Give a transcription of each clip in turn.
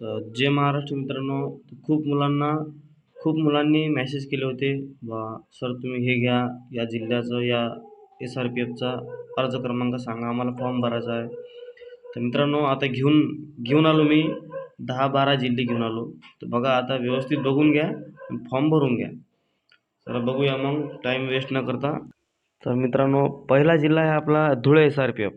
तर जे महाराष्ट्र मित्रांनो. खूप मुलांना खूप मुलांनी मॅसेज केले होते. बा सर तुम्ही हे घ्या या जिल्ह्याचं या एस आर पी एफचा अर्ज क्रमांक सांगा आम्हाला फॉर्म भरायचा आहे. तर मित्रांनो आता घेऊन घेऊन आलो मी. दहा बारा जिल्हे घेऊन आलो. तर बघा आता व्यवस्थित बघून घ्या फॉर्म भरून घ्या. चला बघूया मग टाईम वेस्ट न करता. तर मित्रांनो पहिला जिल्हा आहे आपला Dhule S R P F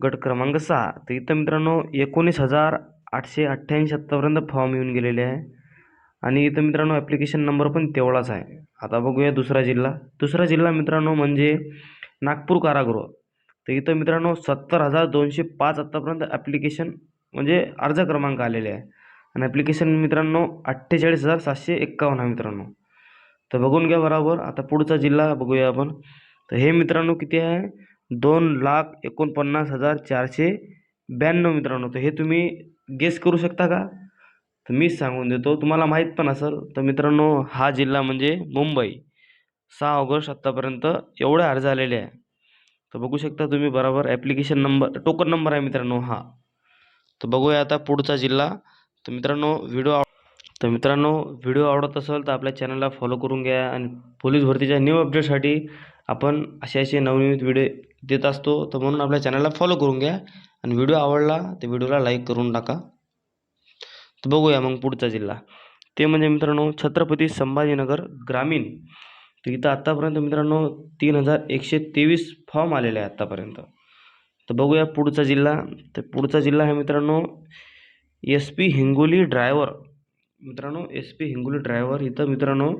गट क्रमांक सहा. तर इथं मित्रांनो एकोणीस हजार आठशे अठ्ठ्याऐंशी आत्तापर्यंत फॉर्म येऊन गेलेले आहे. आणि इथं मित्रांनो ॲप्लिकेशन नंबर पण तेवढाच आहे. आता बघूया दुसरा जिल्हा. दुसरा जिल्हा मित्रांनो म्हणजे नागपूर कारागृह. तर इथं मित्रांनो सत्तर हजार दोनशे पाच आत्तापर्यंत ॲप्लिकेशन म्हणजे अर्ज क्रमांक आलेले आहे. आणि ॲप्लिकेशन मित्रांनो अठ्ठेचाळीस हजार सातशे एक्कावन्न आहे मित्रांनो. तर बघून घ्या बरोबर. आता पुढचा जिल्हा बघूया आपण. तर हे मित्रांनो किती आहे? दोन लाख एकोणपन्नास हजार चारशे ब्याण्णव मित्रांनो. तर हे तुम्ही गेस करू शकता का? तर मीच सांगून देतो तुम्हाला माहीत पण असेल. तर मित्रांनो हा जिल्हा म्हणजे मुंबई. सहा ऑगस्ट आत्तापर्यंत एवढे अर्ज आलेले आहे. तर बघू शकता तुम्ही बरोबर ॲप्लिकेशन नंबर टोकन नंबर आहे मित्रांनो हा. तर बघूया आता पुढचा जिल्हा. तर मित्रांनो व्हिडिओ आव तर मित्रांनो व्हिडिओ आवडत असेल तर आपल्या चॅनलला फॉलो करून घ्या आणि पोलीस भरतीच्या न्यू अपडेटसाठी आपण असे असे नवनवीन व्हिडिओ देत असतो. तर म्हणून आपल्या चॅनलला फॉलो करून घ्या. आणि व्हिडिओ आवडला तर व्हिडिओला लाईक करून टाका. तर बघूया मग पुढचा जिल्हा. ते म्हणजे मित्रांनो छत्रपती संभाजीनगर ग्रामीण. तर इथं आत्तापर्यंत मित्रांनो तीन हजार एकशे तेवीस फॉर्म आलेले आहे आत्तापर्यंत तर बघूया पुढचा जिल्हा. तर पुढचा जिल्हा आहे मित्रांनो एस पी हिंगोली ड्रायव्हर मित्रांनो एस पी हिंगोली ड्रायव्हर इथं मित्रांनो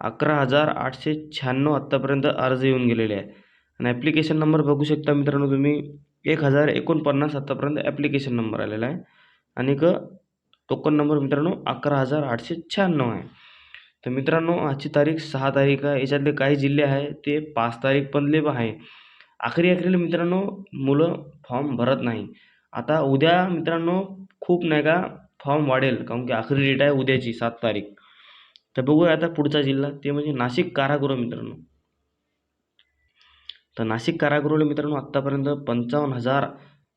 अकरा हजार आठशे शहाण्णव आत्तापर्यंत अर्ज येऊन गेलेले आहे आणि ॲप्लिकेशन नंबर बघू शकता मित्रांनो तुम्ही. एक हजार एकोणपन्नास आत्तापर्यंत ॲप्लिकेशन नंबर आलेला आहे. आणि क टोकन नंबर मित्रांनो अकरा हजार आठशे शहाण्णव आहे. तर मित्रांनो आजची तारीख सहा तारीख आहे. याच्यातले काही जिल्हे आहे ते पाच तारीख पण आहे. आखरी आखरीला मित्रांनो मुलं फॉर्म भरत नाही. आता उद्या मित्रांनो खूप नाही का फॉर्म वाढेल. कारण की आखरी डेट आहे उद्याची सात तारीख. तर बघूया आता पुढचा जिल्हा ते म्हणजे नाशिक कारागृह मित्रांनो. तर नाशिक कारागृहला मित्रांनो आत्तापर्यंत पंचावन्न हजार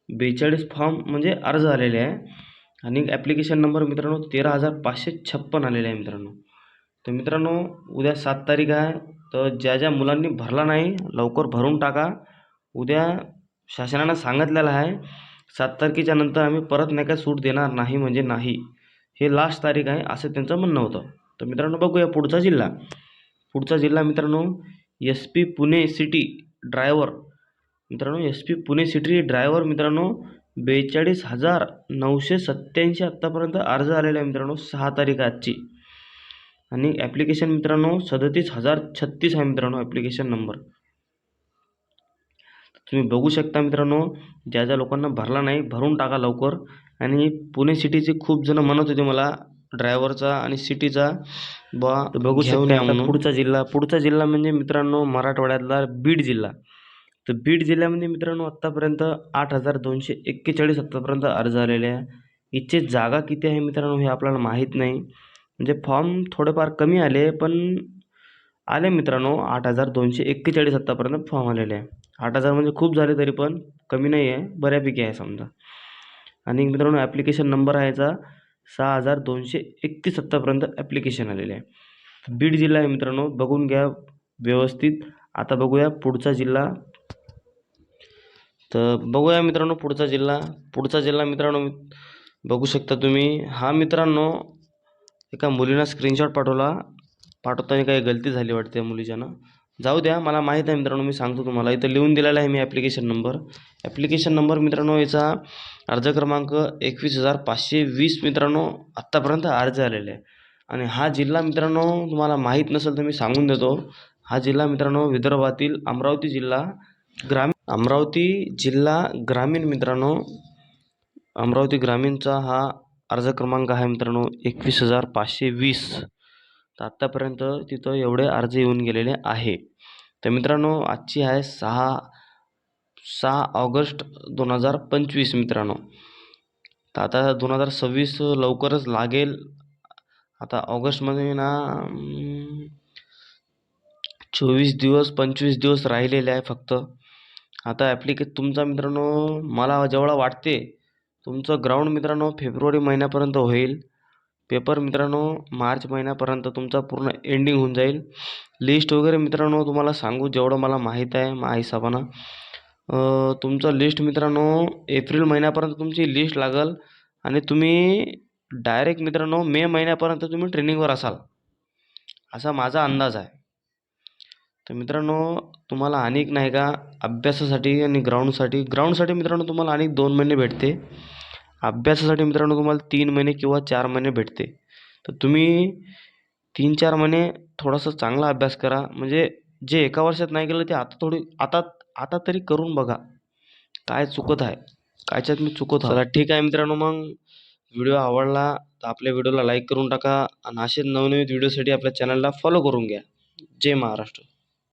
बेचाळीस फॉर्म म्हणजे अर्ज आलेले आहे. आणि ॲप्लिकेशन नंबर मित्रांनो तेरा हजार पाचशे छप्पन आलेले आहे मित्रांनो. तर मित्रांनो उद्या सात तारीख आहे. तर ज्या ज्या मुलांनी भरला नाही लवकर भरून टाका. उद्या शासनानं सांगितलेलं आहे सात तारखेच्या नंतर आम्ही परत नाही काय सूट देणार नाही म्हणजे नाही. हे लास्ट तारीख आहे असं त्यांचं म्हणणं होतं. तर मित्रांनो बघूया पुढचा जिल्हा. पुढचा जिल्हा मित्रांनो S P Pune city driver. मित्रांनो S P Pune city driver मित्रांनो बेचाळीस हजार नऊशे सत्त्याऐंशी आत्तापर्यंत अर्ज आलेला आहे मित्रांनो सहा तारीख आजची. आणि ॲप्लिकेशन मित्रांनो सदतीस हजार छत्तीस आहे मित्रांनो ॲप्लिकेशन नंबर तुम्ही बघू शकता मित्रांनो ज्या ज्या लोकांना भरला नाही भरून टाका लवकर. आणि पुणे सिटीचे खूप जण म्हणत होते मला ड्रायव्हरचा आणि सिटीचा बा बघू शकता म्हणून. पुढचा जिल्हा पुढचा जिल्हा म्हणजे मित्रांनो मराठवाड्यातला बीड जिल्हा. तर बीड जिल्ह्यामध्ये मित्रांनो आत्तापर्यंत आठ हजार दोनशे एक्केचाळीस आत्तापर्यंत अर्ज आलेले आहे. इथचे जागा किती आहे मित्रांनो हे आपल्याला माहीत नाही. म्हणजे फॉर्म थोडेफार कमी आले पण आले मित्रांनो आठ हजार दोनशे एक्केचाळीस आत्तापर्यंत फॉर्म आलेले आहे. आठ हजार म्हणजे खूप झाले तरी पण कमी नाही आहे बऱ्यापैकी आहे समजा. आणि मित्रांनो ॲप्लिकेशन नंबर आहे याचा. सहा हजार दोनशे एकतीस आत्तापर्यंत ॲप्लिकेशन आलेले आहे. बीड जिल्हा आहे मित्रांनो बघून घ्या व्यवस्थित. आता बघूया पुढचा जिल्हा. तर बघूया मित्रांनो पुढचा जिल्हा. पुढचा जिल्हा मित्रांनो बघू शकता तुम्ही. हा मित्रांनो एका मुलीनं स्क्रीनशॉट पाठवला. पाठवताना काही गलती झाली वाटते मुलीच्यानं. जाऊ द्या मला माहीत आहे मित्रांनो मी सांगतो तुम्हाला. इथं लिहून दिलेला आहे मी ॲप्लिकेशन नंबर ॲप्लिकेशन नंबर मित्रांनो याचा अर्ज क्रमांक एकवीस हजार पाचशे वीस मित्रांनो आत्तापर्यंत अर्ज आलेले आहे. आणि हा जिल्हा मित्रांनो तुम्हाला माहीत नसेल तर मी सांगून देतो. हा जिल्हा मित्रांनो विदर्भातील अमरावती जिल्हा ग्रामीण अमरावती जिल्हा ग्रामीण मित्रांनो अमरावती ग्रामीणचा हा अर्ज क्रमांक आहे मित्रांनो एकवीस हजार पाचशे वीस. तर आत्तापर्यंत तिथं एवढे अर्ज येऊन गेलेले आहे. तर मित्रांनो आजची आहे सहा सहा ऑगस्ट दोन हजार पंचवीस मित्रांनो. तर आता दोन हजार सव्वीस लवकरच लागेल. आता ऑगस्टमध्ये ना चोवीस दिवस पंचवीस दिवस राहिलेले आहे फक्त. आता ॲप्लिके तुमचा मित्रांनो मला जेवढा वाटते तुमचं ग्राउंड मित्रांनो फेब्रुवारी महिन्यापर्यंत होईल. पेपर मित्रांनो मार्च महिन्यापर्यंत तुमचा पूर्ण एंडिंग होऊन जाईल. लिस्ट वगैरे मित्रांनो तुम्हाला सांगू जेवढं मला माहीत आहे माझ्या हिशोबानं. तुमचं लिस्ट मित्रांनो एप्रिल महिन्यापर्यंत तुमची लिस्ट लागेल. आणि तुम्ही डायरेक्ट मित्रांनो मे महिन्यापर्यंत तुम्ही ट्रेनिंगवर असाल. असा माझा अंदाज आहे. तर मित्रांनो तुम्हाला अनेक नाही का अभ्यासासाठी आणि ग्राउंडसाठी ग्राउंडसाठी मित्रांनो तुम्हाला अनेक दोन महिने भेटते. अभ्यासासाठी मित्रांनो तुम्हाला तीन महिने किंवा चार महिने भेटते. तर तुम्ही तीन चार महिने थोडासा चांगला अभ्यास करा. म्हणजे जे एका वर्षात नाही केलं ते आता थोडी आता आता तरी करून बघा. काय चुकत आहे? कायच्यात मी चुकत आहे? चला ठीक आहे मित्रांनो मग. व्हिडिओ आवडला तर आपल्या व्हिडिओला लाईक करून टाका. आणि असेच नवनवीन व्हिडिओसाठी आपल्या चॅनलला फॉलो करून घ्या. जय महाराष्ट्र.